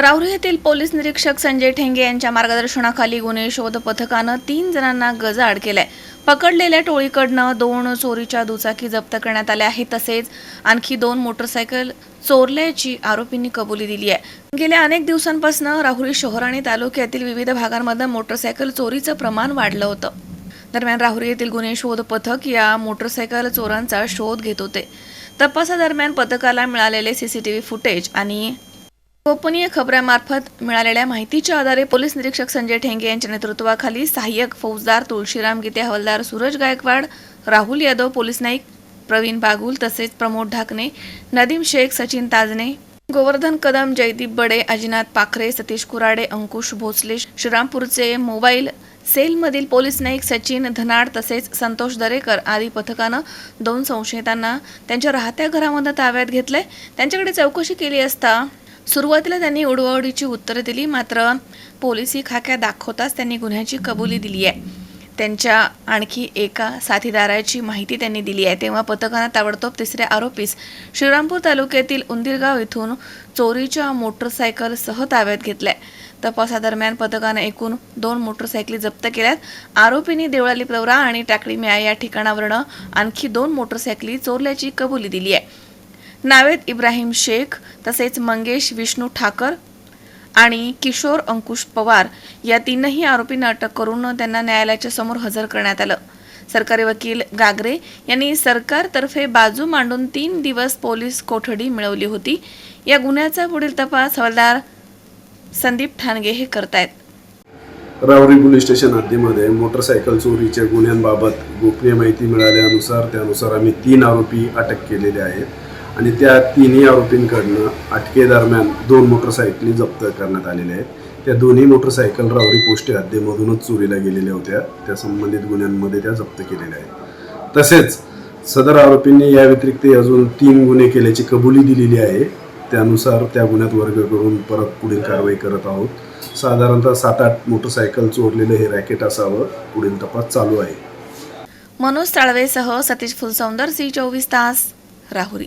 राहुरी येथील पोलीस निरीक्षक संजय ठेंगे यांच्या मार्गदर्शनाखाली गुन्हे शोध पथकानं तीन जणांना गजाआड केलाय. पकडलेल्या टोळीकडनं दोन चोरीच्या दुचाकी जप्त करण्यात आल्या आहेत. तसेच आणखी दोन मोटरसायकल चोरल्याची आरोपींनी कबुली दिली आहे गेल्या अनेक दिवसांपासून राहुरी शहर आणि तालुक्यातील विविध भागांमध्ये मोटरसायकल चोरीचं प्रमाण वाढलं होतं. दरम्यान राहुरी येथील गुन्हे शोध पथक या मोटरसायकल चोरांचा शोध घेत होते. तपासादरम्यान पथकाला मिळालेले सीसीटीव्ही फुटेज आणि गोपनीय खबऱ्यामार्फत मिळालेल्या माहितीच्या आधारे पोलीस निरीक्षक संजय ठेंगे यांच्या नेतृत्वाखाली सहाय्यक फौजदार तुळशीराम गीते हवालदार सूरज गायकवाड राहुल यादव पोलीस नाईक प्रवीण बागुल तसेच प्रमोद ढाकणे नदीम शेख सचिन ताजने गोवर्धन कदम जयदीप बडे अजिनाथ पाखरे सतीश कुराडे अंकुश भोसले श्रीरामपूरचे मोबाईल सेलमधील पोलीस नाईक सचिन धनाड तसेच संतोष दरेकर आदी पथकानं दोन संशयितांना त्यांच्या राहत्या घरामध्ये ताब्यात घेतलंय. त्यांच्याकडे चौकशी केली असता सुरुवातीला त्यांनी उडवाउडीची उत्तरं दिली मात्र पोलिसी खाक्या दाखवताच त्यांनी गुन्ह्याची कबुली दिली आहे. त्यांच्या आणखी एका साथीदाराची माहिती त्यांनी दिली आहे. तेव्हा पथकानं ताबडतोब तिसऱ्या आरोपीस श्रीरामपूर तालुक्यातील उंदिरगाव इथून चोरीच्या मोटरसायकलसह ताब्यात घेतल्या. तपासादरम्यान पथकानं एकूण दोन मोटरसायकली जप्त केल्यात. आरोपींनी देवळाली प्रवरा आणि टाकळी म्या या ठिकाणावरनं आणखी दोन मोटरसायकली चोरल्याची कबुली दिली आहे. नावेद इब्राहिम शेख तसेच मंगेश विष्णू ठाकर आणि किशोर अंकुश पवार या तीनही आरोपींना अटक करून त्यांना न्यायालयाच्या समोर हजर करण्यात आलं. सरकारी वकील गागरे यांनी सरकारतर्फे बाजू मांडून तीन दिवस पोलीस कोठडी मिळवली होती. या गुन्ह्याचा पुढील तपास हवालदार संदीप ठाणगे हे करतायत. रावरी पोलीस स्टेशन हद्दीमध्ये मोटरसायकल चोरीच्या गुन्ह्यांबाबत गोपनीय माहिती मिळाल्यानुसार त्यानुसार आम्ही तीन आरोपी अटक केलेले आहेत. आणि त्या तिन्ही आरोपींकडनं अटकेदरम्यान दोन मोटरसायकली जप्त करण्यात आलेल्या आहेत. त्या दोन्ही मोटरसायकल रावरी पोस्ट हद्दीमधूनच चोरीला गेलेल्या होत्या. त्या संबंधित गुन्ह्यांमध्ये त्या जप्त केलेल्या आहेत. तसेच सदर आरोपींनी या व्यतिरिक्त अजून तीन गुन्हे केल्याची कबुली दिलेली आहे. त्यानुसार त्या गुन्ह्यात वर्ग करून परत पुढील कारवाई करत आहोत. साधारणतः सात आठ मोटरसायकल चोरलेलं हे रॅकेट असावं. पुढील तपास चालू आहे. मनोज साळवेसह सतीश फुलसौंदर सी चोवीस तास राहुरी.